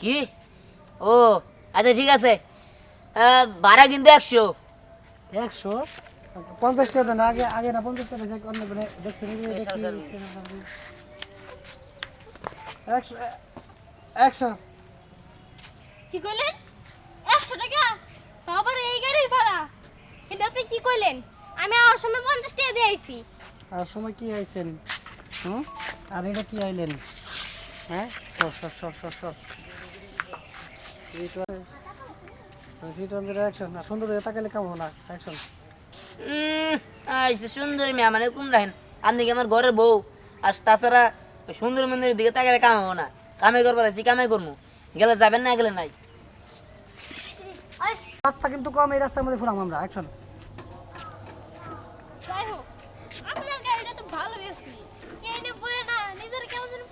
কি? ও আচ্ছা ঠিক আছে। ভাড়া কিন্তু একশো। একশো? পঞ্চাশ টাকা দেন আগে আগে না পঞ্চাশ টাকা অন্য মানে দেখছেন এই যে এটা Special কি? একশো একশো। কইলেন? একশো টাকা? তো আবার এই গাড়ির ভাড়া? কিন্তু আপনি কি কইলেন? আমি সময় পঞ্চাশ টাকা দিয়ে আইছি। আর সময় কি আইছেন? হুম? আর এটা কি আইলেন? হ্যাঁ? সর সর সর সর সর। থ্রি টু থ্রি অ্যাকশন না সুন্দর তাকালে কেমন না অ্যাকশন উম, আইসে সুন্দরী মেয়ে মানে কুম রাখেন আপনি কি আমার ঘরের বউ। আর তাছাড়া সুন্দর মন্দিরের দিকে তাকালে কাম হব না। কামে করবার আছি কামে করব গেলে যাবেন না গেলে নাই। রাস্তা কিন্তু কম এই রাস্তার মধ্যে ফুরাম আমরা। অ্যাকশন যাই হোক আপনার গাড়িটা তো ভালো গেছি এইটা বলে না নিজের কেমন যেন প্রধানমন্ত্রী প্রধানমন্ত্রী মনে হইতাছে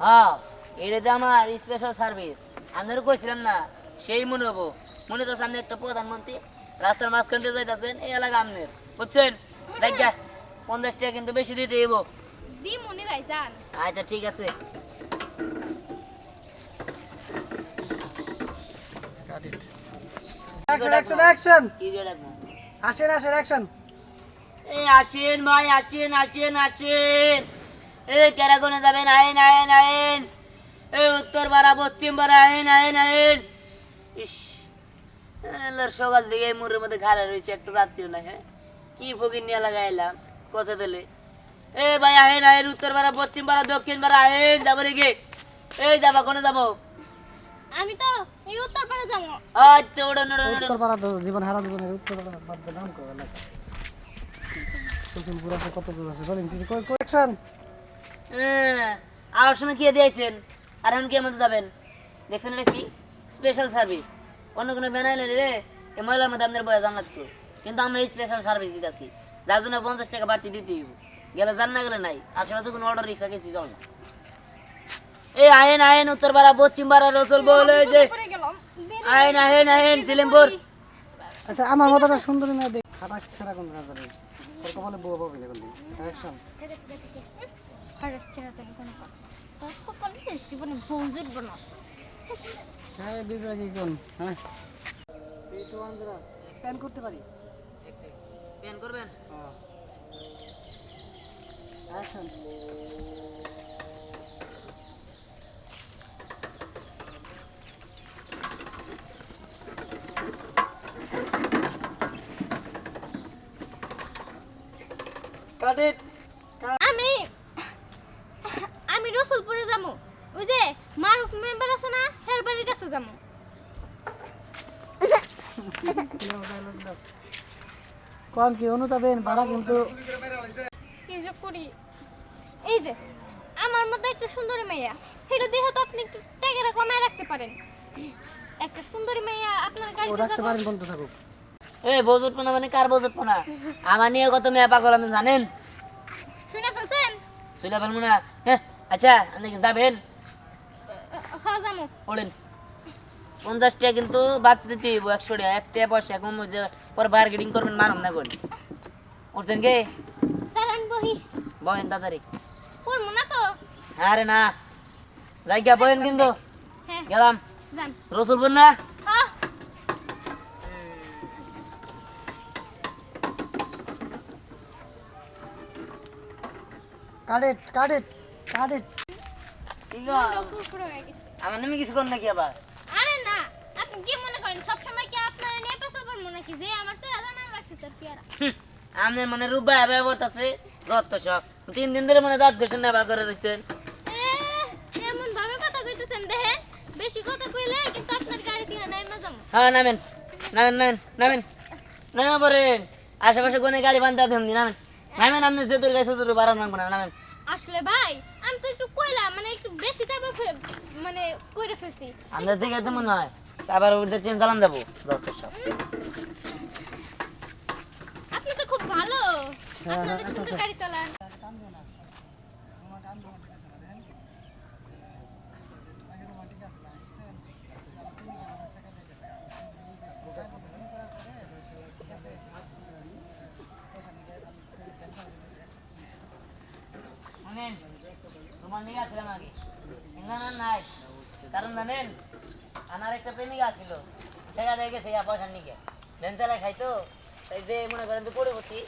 হ্যাঁ এটাতে আমার স্পেশাল সার্ভিস আপনারা কইছিলাম না সেই মনে হব। মনে তো সামনে একটা প্রধানমন্ত্রী রাস্তার মাঝখান দিয়ে যাইতেছেন এই এলাকা আপনার। বুঝছেন? দেখা পঞ্চাশ টাকা কিন্তু বেশি দিতে মনে যান। আচ্ছা ঠিক আছে। রাখব? আসেন আসেন এই আসেন ভাই আসেন আসেন আসেন! এই কেরাগনে যাবেন আইন আইন আইন এই উত্তর পাড়া পশ্চিম পাড়া আইন আইন আইন ইস এলার সকাল থেকে এই মুরের মধ্যে খাড়া রয়েছে একটু রাত্রিও না হ্যাঁ কি ফকির নিয়ে লাগাইলাম কষে দিলে এ ভাই আইন আইন উত্তর পাড়া পশ্চিম পাড়া দক্ষিণ পাড়া আইন যাব রেগে এই যাবা কোনে যাব আমি তো এই উত্তর পাড়া যাব আচ্ছা ওড়ন ওড়ন উত্তর পাড়া তো জীবন হারা জীবনের উত্তর পাড়া বাদ না কুসুমপুর আছে কত দূর আছে বলেন কি অ্যাকশন হ্যাঁ, আওয়ার সময় কি দিয়েছেন আর এখন কি আমাদের যাবেন? দেখছেন এটা কি? স্পেশাল সার্ভিস অন্য কোনো বেনাইলে রে এই মহিলার মধ্যে আপনার বয়া জান লাগতো। কিন্তু আমরা এই স্পেশাল সার্ভিস দিতেছি। যার জন্য পঞ্চাশ টাকা বাড়তি দিতে হইব। গেলে জান না গেলে নাই। আশেপাশে কোনো অর্ডার রিক্সা গেছি চল না। এই আয়েন আয়েন উত্তর পাড়া পশ্চিম পাড়া রসুল বল এই যে আয়েন আয়েন আয়েন সিলিমপুর। আচ্ছা আমার মতটা সুন্দর মেয়ে দেখ। খাটাস ছাড়া কোন কাজ নেই। তোর কপালে বউ বউ বিলে অ্যাকশন হঠাৎ ছেড়ে চলে কোনো তোর কপালে জীবনে বউ না হ্যাঁ বিবেকি কোন হ্যাঁ স্ক্যান করতে পারি পেন করবেন হ্যাঁ অ্যাকশন কাট ইট ওই যে মারুফ মেম্বার আছে না হের বাড়ির কাছে যাব। কোন কি অনুতাপেন ভাড়া কিন্তু। কি যে করি এই যে আমার মতো একটা সুন্দরী মেয়া। সেটা দেখে তো আপনি একটু টাকাটা কমায় রাখতে পারেন। একটা সুন্দরী মেয়া আপনার গাড়িতে রাখতে পারেন বন্ধ থাকুক। এই মানে কার বজুট পোনা আমার নিয়ে কত মেয়ে পাগল আপনি জানেন? শুনে ফেলছেন? সুইলা পারব না। হ্যাঁ আচ্ছা আপনি কি যাবেন? যাব পড়েন। পঞ্চাশ টাকা কিন্তু বাড়তে দিতে হইব একশো টাকা। এক টাকা পয়সা কম যে পরে করবেন মারম না কোন উঠছেন কে? চালান বহি। বহেন তাড়াতাড়ি। পড়ব না তো। আরে না। জায়গা বহেন কিন্তু। গেলাম। রসুলপুর না? কাট ইট কাট ইট কাট ইট ঠিক আছে কুরকুরে গেছে। আমার নামে কিছু কর নাকি আবার? আরে না আপনি কি মনে করেন সবসময় কি আপনারা নিয়ে পেশা করব নাকি? যে আমার চেহারা নাম রাখছে তার পেয়ারা আমি মানে রূপা হেবা বলতেছে যত সব। তিন দিন ধরে মানে দাঁত ঘষে নেবা করে রয়েছেন এমন ভাবে কথা কইতেছেন দেখেন বেশি কথা কইলে কিন্তু আপনার গাড়ি থেকে নাই মজাম হ্যাঁ নামেন নামেন নামেন নামেন নামে পড়েন। আশেপাশে কোনে গাড়ি বান্ধা দেন নামেন। নামেন আপনি যে গাছে তোর বাড়ানো নামেন। আসলে ভাই আমি তো একটু কইলাম মানে একটু বেশি চাপা মানে কইরা ফেলছি। আমাদের দিকে তো মনে হয় আবার ওদের ট্রেন চালান যাব যত সব। আপনি তো খুব ভালো। হ্যাঁ, আপনাদের হ্যাঁ, সুন্দর গাড়ি চালান। প্রেমিকা ছিলাম আগে। না নাই। কারণ জানেন আমার একটা প্রেমিকা ছিল দেখা দিয়ে গেছে পয়সা নিকে। ভ্যান চালায় খাইতো তাই যে মনে করেন যে পরবর্তী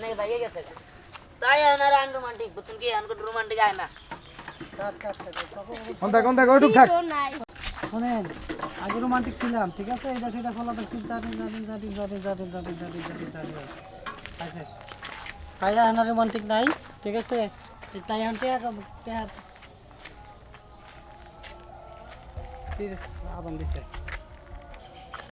নাকি ভাইয়ে গেছে। তাই আমার আনরোমান্টিক বুঝছেন কি আনকো রোমান্টিক আয় না। কাট কাট কাট তখন কোন দেখ কোন দেখ ওইটুক থাক। সিটও নাই। শোনেন আগে রোমান্টিক ছিলাম ঠিক আছে? এটা সেটা ফলাতে কি জানি জানি জানি জানি জানি জানি জানি জানি জানি। আছে তাই এখন রোমান্টিক নাই ঠিক আছে? তাই এখন টির আহ্বান দিছে